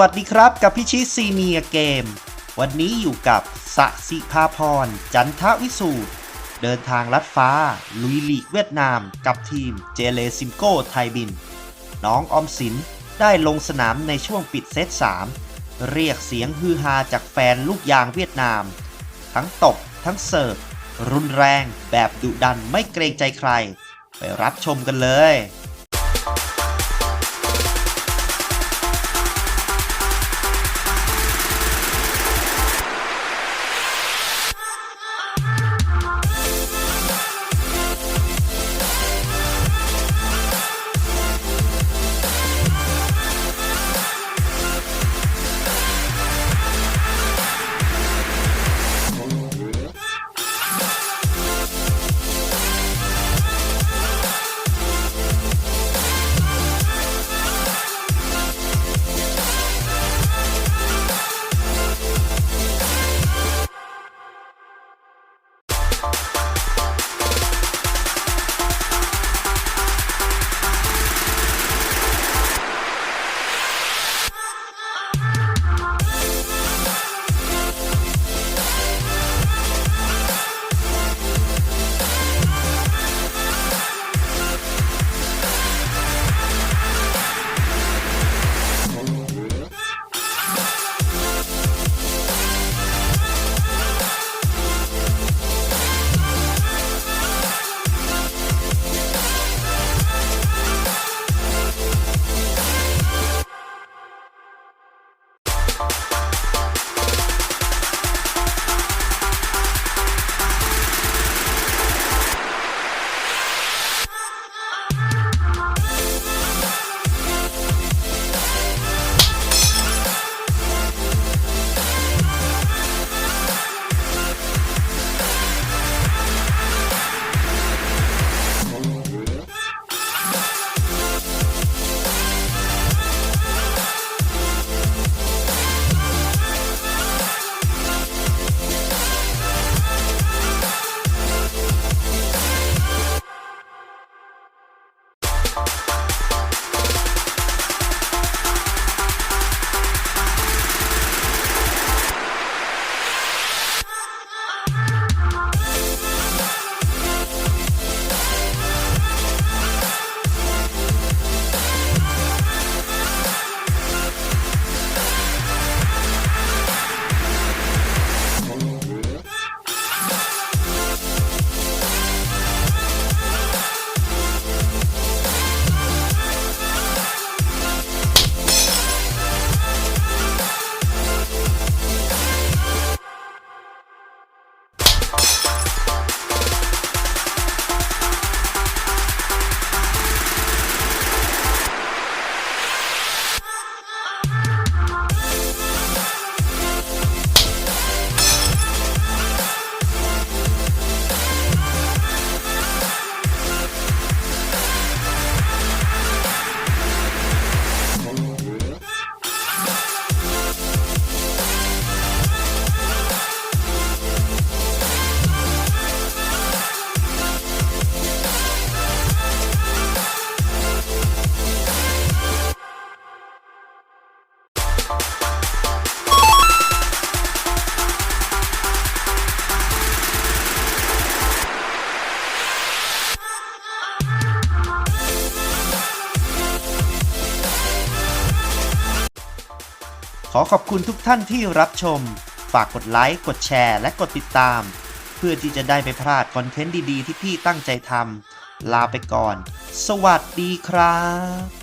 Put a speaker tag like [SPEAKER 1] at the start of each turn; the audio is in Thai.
[SPEAKER 1] วัสดีครับกับพิชิตซีเนียเกม วันนี้อยู่กับสะสิภาพร จันทวิสูตร เดินทางลัดฟ้า ลุยลีเวียดนามกับทีมเจเลซิมโกไทยบิน น้องออมสินได้ลงสนามในช่วงปิดเซต 3 เรียกเสียงฮือฮาจากแฟนลูกยางเวียดนาม ทั้งตบทั้งเสิร์ฟรุนแรงแบบดุดันไม่เกรงใจใคร ไปรับชมกันเลย Thank you. you ขอขอบคุณทุกท่านที่รับชม ฝากกดไลค์ กดแชร์ และกดติดตาม เพื่อที่จะได้ไม่พลาดคอนเทนต์ดีๆ ที่พี่ตั้งใจทำลาไปก่อน สวัสดีครับ